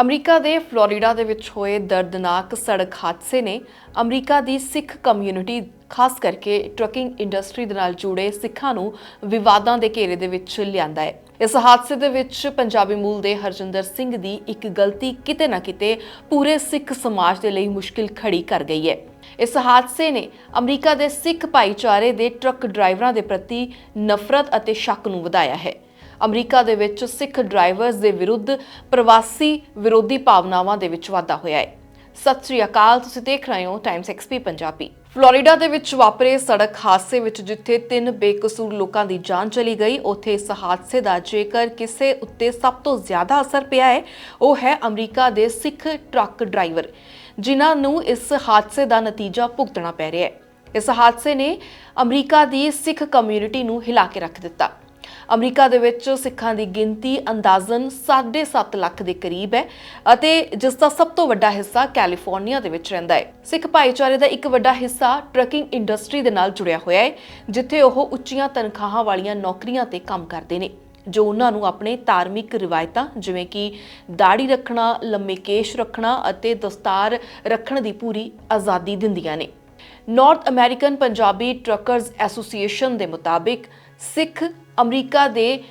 America ਦੇ Florida ਦੇ ਵਿੱਚ ਹੋਏ ਦਰਦਨਾਕ ਸੜਕ ਹਾਦਸੇ ਨੇ ਅਮਰੀਕਾ ਦੀ ਸਿੱਖ ਕਮਿਊਨਿਟੀ, ਖਾਸ ਕਰਕੇ ਟਰੱਕਿੰਗ ਇੰਡਸਟਰੀ ਦੇ ਨਾਲ ਜੁੜੇ ਸਿੱਖਾਂ ਨੂੰ ਵਿਵਾਦਾਂ ਦੇ ਘੇਰੇ ਦੇ ਵਿੱਚ ਲਿਆਂਦਾ ਹੈ। ਇਸ ਹਾਦਸੇ ਦੇ ਵਿੱਚ ਪੰਜਾਬੀ ਮੂਲ ਦੇ ਹਰਜਿੰਦਰ ਸਿੰਘ ਦੀ ਇੱਕ ਗਲਤੀ ਕਿਤੇ ਨਾ ਕਿਤੇ ਪੂਰੇ ਸਿੱਖ ਸਮਾਜ ਦੇ ਲਈ ਮੁਸ਼ਕਿਲ ਖੜੀ ਕਰ ਗਈ ਹੈ। ਇਸ ਹਾਦਸੇ ਨੇ ਅਮਰੀਕਾ ਦੇ ਸਿੱਖ ਭਾਈਚਾਰੇ ਦੇ ਟਰੱਕ ਡਰਾਈਵਰਾਂ ਦੇ ਪ੍ਰਤੀ ਨਫ਼ਰਤ ਅਤੇ ਸ਼ੱਕ ਨੂੰ ਵਧਾਇਆ ਹੈ। ਅਮਰੀਕਾ ਦੇ ਵਿੱਚ ਸਿੱਖ ਡਰਾਈਵਰਸ ਦੇ ਵਿਰੁੱਧ ਪ੍ਰਵਾਸੀ ਵਿਰੋਧੀ ਭਾਵਨਾਵਾਂ ਦੇ ਵਿੱਚ ਵਾਧਾ ਹੋਇਆ ਹੈ। ਸਤਿ ਸ੍ਰੀ ਅਕਾਲ, ਤੁਸੀਂ ਦੇਖ ਰਹੇ ਹੋ ਟਾਈਮਸ ਐਕਸਪੀ ਪੰਜਾਬੀ। ਫਲੋਰੀਡਾ ਦੇ ਵਿੱਚ ਵਾਪਰੇ ਸੜਕ ਹਾਦਸੇ ਵਿੱਚ ਜਿੱਥੇ ਤਿੰਨ ਬੇਕਸੂਰ ਲੋਕਾਂ ਦੀ ਜਾਨ ਚਲੀ ਗਈ, ਉੱਥੇ ਇਸ ਹਾਦਸੇ ਦਾ ਜੇਕਰ ਕਿਸੇ ਉੱਤੇ ਸਭ ਤੋਂ ਜ਼ਿਆਦਾ ਅਸਰ ਪਿਆ ਹੈ, ਉਹ ਹੈ ਅਮਰੀਕਾ ਦੇ ਸਿੱਖ ਟਰੱਕ ਡਰਾਈਵਰ, ਜਿਨ੍ਹਾਂ ਨੂੰ ਇਸ ਹਾਦਸੇ ਦਾ ਨਤੀਜਾ ਭੁਗਤਣਾ ਪੈ ਰਿਹਾ ਹੈ। ਇਸ ਹਾਦਸੇ ਨੇ ਅਮਰੀਕਾ ਦੀ ਸਿੱਖ ਕਮਿਊਨਿਟੀ ਨੂੰ ਹਿਲਾ ਕੇ ਰੱਖ ਦਿੱਤਾ। ਅਮਰੀਕਾ ਦੇ ਵਿੱਚ ਸਿੱਖਾਂ ਦੀ ਗਿਣਤੀ ਅੰਦਾਜ਼ਨ 7.5 ਲੱਖ ਦੇ ਕਰੀਬ ਹੈ ਅਤੇ ਜਿਸ ਦਾ ਸਭ ਤੋਂ ਵੱਡਾ ਹਿੱਸਾ ਕੈਲੀਫੋਰਨੀਆ ਦੇ ਵਿੱਚ ਰਹਿੰਦਾ ਹੈ। ਸਿੱਖ ਭਾਈਚਾਰੇ ਦਾ ਇੱਕ ਵੱਡਾ ਹਿੱਸਾ ਟਰੱਕਿੰਗ ਇੰਡਸਟਰੀ ਦੇ ਨਾਲ ਜੁੜਿਆ ਹੋਇਆ ਹੈ, ਜਿੱਥੇ ਉਹ ਉੱਚੀਆਂ ਤਨਖਾਹਾਂ ਵਾਲੀਆਂ ਨੌਕਰੀਆਂ ਤੇ ਕੰਮ ਕਰਦੇ ਨੇ, ਜੋ ਉਹਨਾਂ ਨੂੰ ਆਪਣੇ ਧਾਰਮਿਕ ਰਿਵਾਇਤਾਂ ਜਿਵੇਂ ਕਿ ਦਾੜੀ ਰੱਖਣਾ, ਲੰਮੇ ਕੇਸ਼ ਰੱਖਣਾ ਅਤੇ ਦਸਤਾਰ ਰੱਖਣ ਦੀ ਪੂਰੀ ਆਜ਼ਾਦੀ ਦਿੰਦੀਆਂ ਨੇ। North American Punjabi truckers association ਦੇ ਮੁਤਾਬਿਕ ਸਿੱਖ ਅਮਰੀਕਾ ਦੇ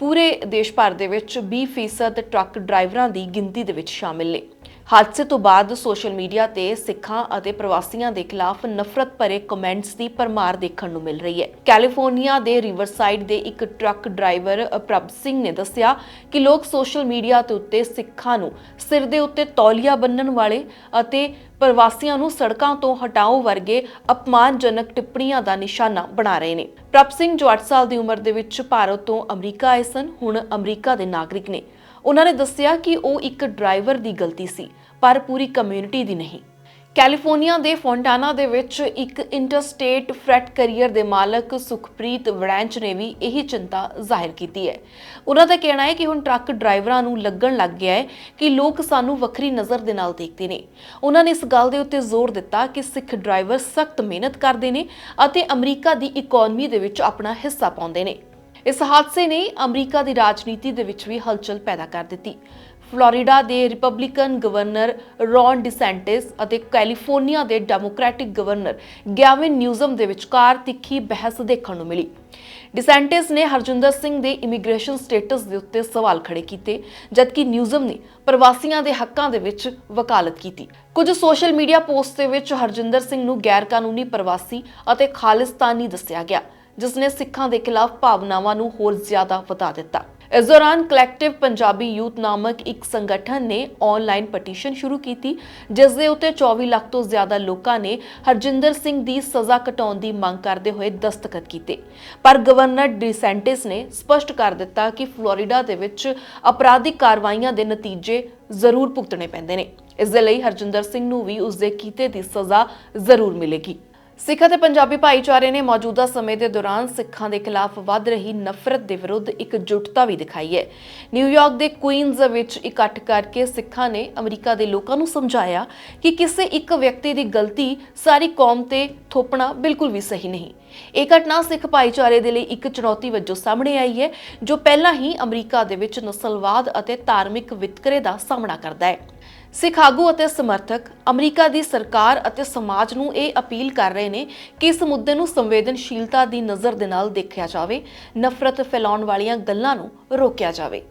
ਪੂਰੇ ਦੇਸ਼ ਭਰ ਦੇ ਵਿੱਚ 20% ਟਰੱਕ ਡਰਾਈਵਰਾਂ ਦੀ ਗਿਣਤੀ ਦੇ ਵਿੱਚ ਸ਼ਾਮਿਲ ਨੇ। ਹਾਦਸੇ ਤੋਂ ਬਾਅਦ ਸੋਸ਼ਲ ਮੀਡੀਆ ਤੇ ਸਿੱਖਾਂ ਅਤੇ ਪ੍ਰਵਾਸੀਆਂ ਦੇ ਖਿਲਾਫ ਨਫ਼ਰਤ ਭਰੇ ਕਮੈਂਟਸ ਦੀ ਪਰਮਾਰ ਦੇਖਣ ਨੂੰ ਮਿਲ ਰਹੀ ਹੈ। ਕੈਲੀਫੋਰਨੀਆ ਦੇ ਰਿਵਰਸਾਈਡ ਦੇ ਇੱਕ ਟਰੱਕ ਡਰਾਈਵਰ ਪ੍ਰਭ ਸਿੰਘ ਨੇ ਦੱਸਿਆ ਕਿ ਲੋਕ ਸੋਸ਼ਲ ਮੀਡੀਆ ਤੇ ਉੱਤੇ ਸਿੱਖਾਂ ਨੂੰ ਸਿਰ ਦੇ ਉੱਤੇ ਤੌਲੀਆ ਬੰਨਣ ਵਾਲੇ ਅਤੇ ਪ੍ਰਵਾਸੀਆਂ ਨੂੰ ਸੜਕਾਂ ਤੋਂ ਹਟਾਓ ਵਰਗੇ ਅਪਮਾਨਜਨਕ ਟਿੱਪਣੀਆਂ ਦਾ ਨਿਸ਼ਾਨਾ ਬਣਾ ਰਹੇ ਨੇ। ਪ੍ਰਭ ਸਿੰਘ ਜੋ 8 ਸਾਲ ਦੀ ਉਮਰ ਦੇ ਵਿੱਚ ਭਾਰਤ ਤੋਂ ਅਮਰੀਕਾ ਆਏ ਸਨ, ਹੁਣ ਅਮਰੀਕਾ ਦੇ ਨਾਗਰਿਕ ਨੇ। ਉਹਨਾਂ ਨੇ ਦੱਸਿਆ ਕਿ ਉਹ ਇੱਕ ਡਰਾਈਵਰ ਦੀ ਗਲਤੀ ਸੀ, ਪਰ ਪੂਰੀ ਕਮਿਊਨਿਟੀ ਦੀ ਨਹੀਂ। ਕੈਲੀਫੋਰਨੀਆ ਦੇ ਫੌਂਟਾਨਾ ਦੇ ਵਿੱਚ ਇੱਕ ਇੰਟਰਸਟੇਟ ਫਰੈਟ ਕੈਰੀਅਰ ਦੇ ਮਾਲਕ ਸੁਖਪ੍ਰੀਤ ਵੜੈਂਚ ਨੇ ਵੀ ਇਹੀ ਚਿੰਤਾ ਜ਼ਾਹਿਰ ਕੀਤੀ ਹੈ। ਉਹਨਾਂ ਦਾ ਕਹਿਣਾ ਹੈ ਕਿ ਹੁਣ ਟਰੱਕ ਡਰਾਈਵਰਾਂ ਨੂੰ ਲੱਗਣ ਲੱਗ ਗਿਆ ਹੈ ਕਿ ਲੋਕ ਸਾਨੂੰ ਵੱਖਰੀ ਨਜ਼ਰ ਦੇ ਨਾਲ ਦੇਖਦੇ ਨੇ। ਉਹਨਾਂ ਨੇ ਇਸ ਗੱਲ ਦੇ ਉੱਤੇ ਜ਼ੋਰ ਦਿੱਤਾ ਕਿ ਸਿੱਖ ਡਰਾਈਵਰ ਸਖਤ ਮਿਹਨਤ ਕਰਦੇ ਨੇ ਅਤੇ ਅਮਰੀਕਾ ਦੀ ਇਕਨੋਮੀ ਦੇ ਵਿੱਚ ਆਪਣਾ ਹਿੱਸਾ ਪਾਉਂਦੇ ਨੇ। ਇਸ ਹਾਦਸੇ ਨੇ ਅਮਰੀਕਾ ਦੀ ਰਾਜਨੀਤੀ ਦੇ ਵਿੱਚ ਵੀ ਹਲਚਲ ਪੈਦਾ ਕਰ ਦਿੱਤੀ। ਫਲੋਰੀਡਾ ਦੇ ਰਿਪਬਲਿਕਨ ਗਵਰਨਰ ਰੌਨ ਡਿਸੈਂਟਿਸ ਅਤੇ ਕੈਲੀਫੋਰਨੀਆ ਦੇ ਡੈਮੋਕ੍ਰੈਟਿਕ ਗਵਰਨਰ ਗੈਵਿਨ ਨਿਊਜ਼ਮ ਦੇ ਵਿਚਕਾਰ ਤਿੱਖੀ ਬਹਿਸ ਦੇਖਣ ਨੂੰ ਮਿਲੀ। ਡਿਸੈਂਟਿਸ ਨੇ ਹਰਜਿੰਦਰ ਸਿੰਘ ਦੇ ਇਮੀਗ੍ਰੇਸ਼ਨ ਸਟੇਟਸ ਦੇ ਉੱਤੇ ਸਵਾਲ ਖੜੇ ਕੀਤੇ, ਜਦਕਿ ਨਿਊਜ਼ਮ ਨੇ ਪ੍ਰਵਾਸੀਆਂ ਦੇ ਹੱਕਾਂ ਦੇ ਵਿੱਚ ਵਕਾਲਤ ਕੀਤੀ। ਕੁਝ ਸੋਸ਼ਲ ਮੀਡੀਆ ਪੋਸਟ ਦੇ ਵਿੱਚ ਹਰਜਿੰਦਰ ਸਿੰਘ ਨੂੰ ਗੈਰ ਕਾਨੂੰਨੀ ਪ੍ਰਵਾਸੀ ਅਤੇ ਖਾਲਿਸਤਾਨੀ ਦੱਸਿਆ ਗਿਆ। ਜਿਸ ਨੇ ਸਿੱਖਾਂ ਦੇ ਖਿਲਾਫ ਭਾਵਨਾਵਾਂ ਨੂੰ ਹੋਰ ਜ਼ਿਆਦਾ ਵਧਾ ਦਿੱਤਾ। ਇਸ ਦੌਰਾਨ ਕਲੈਕਟਿਵ ਪੰਜਾਬੀ ਯੂਥ ਨਾਮਕ ਇੱਕ ਸੰਗਠਨ ਨੇ ਆਨਲਾਈਨ ਪਟੀਸ਼ਨ ਸ਼ੁਰੂ ਕੀਤੀ, ਜਿਸ ਦੇ ਉੱਤੇ 24 ਲੱਖ ਤੋਂ ਜ਼ਿਆਦਾ ਲੋਕਾਂ ਨੇ ਹਰਜਿੰਦਰ ਸਿੰਘ ਦੀ ਸਜ਼ਾ ਘਟਾਉਣ ਦੀ ਮੰਗ ਕਰਦੇ ਹੋਏ ਦਸਤਖਤ ਕੀਤੇ। ਪਰ ਗਵਰਨਰ ਡਿਸੈਂਟਿਸ ਨੇ ਸਪਸ਼ਟ ਕਰ ਦਿੱਤਾ ਕਿ ਫਲੋਰੀਡਾ ਦੇ ਵਿੱਚ ਅਪਰਾਧਿਕ ਕਾਰਵਾਈਆਂ ਦੇ ਨਤੀਜੇ ਜ਼ਰੂਰ ਭੁਗਤਣੇ ਪੈਂਦੇ ਨੇ। ਇਸ ਦੇ ਲਈ ਹਰਜਿੰਦਰ ਸਿੰਘ ਨੂੰ ਵੀ ਉਸ ਦੇ ਕੀਤੇ ਦੀ ਸਜ਼ਾ ਜ਼ਰੂਰ ਮਿਲੇਗੀ। ਸਿੱਖ ਅਤੇ ਪੰਜਾਬੀ ਭਾਈਚਾਰੇ ਨੇ ਮੌਜੂਦਾ ਸਮੇਂ ਦੇ ਦੌਰਾਨ ਸਿੱਖਾਂ ਦੇ ਖਿਲਾਫ ਵੱਧ ਰਹੀ ਨਫ਼ਰਤ ਦੇ ਵਿਰੁੱਧ ਇੱਕ ਜੁਟਤਾ ਵੀ ਦਿਖਾਈ ਹੈ। ਨਿਊਯਾਰਕ ਦੇ ਕੁਈਨਜ਼ ਵਿੱਚ ਇਕੱਠ ਕਰਕੇ ਸਿੱਖਾਂ ਨੇ ਅਮਰੀਕਾ ਦੇ ਲੋਕਾਂ ਨੂੰ ਸਮਝਾਇਆ ਕਿ ਕਿਸੇ ਇੱਕ ਵਿਅਕਤੀ ਦੀ ਗਲਤੀ ਸਾਰੀ ਕੌਮ ਤੇ ਥੋਪਣਾ ਬਿਲਕੁਲ ਵੀ ਸਹੀ ਨਹੀਂ। ਇਹ ਘਟਨਾ ਸਿੱਖ ਭਾਈਚਾਰੇ ਦੇ ਲਈ ਇੱਕ ਚੁਣੌਤੀ ਵਜੋਂ ਸਾਹਮਣੇ ਆਈ ਹੈ, ਜੋ ਪਹਿਲਾਂ ਹੀ ਅਮਰੀਕਾ ਦੇ ਵਿੱਚ ਨਸਲਵਾਦ ਅਤੇ ਧਾਰਮਿਕ ਵਿਤਕਰੇ ਦਾ ਸਾਹਮਣਾ ਕਰਦਾ ਹੈ। ਸਿੱਖ ਆਗੂ ਅਤੇ ਸਮਰਥਕ ਅਮਰੀਕਾ ਦੀ ਸਰਕਾਰ ਅਤੇ ਸਮਾਜ ਨੂੰ ਇਹ ਅਪੀਲ ਕਰ ਰਹੇ ਨੇ ਕਿ ਇਸ ਮੁੱਦੇ ਨੂੰ ਸੰਵੇਦਨਸ਼ੀਲਤਾ ਦੀ ਨਜ਼ਰ ਦੇ ਨਾਲ ਦੇਖਿਆ ਜਾਵੇ, ਨਫ਼ਰਤ ਫੈਲਾਉਣ ਵਾਲੀਆਂ ਗੱਲਾਂ ਨੂੰ ਰੋਕਿਆ ਜਾਵੇ।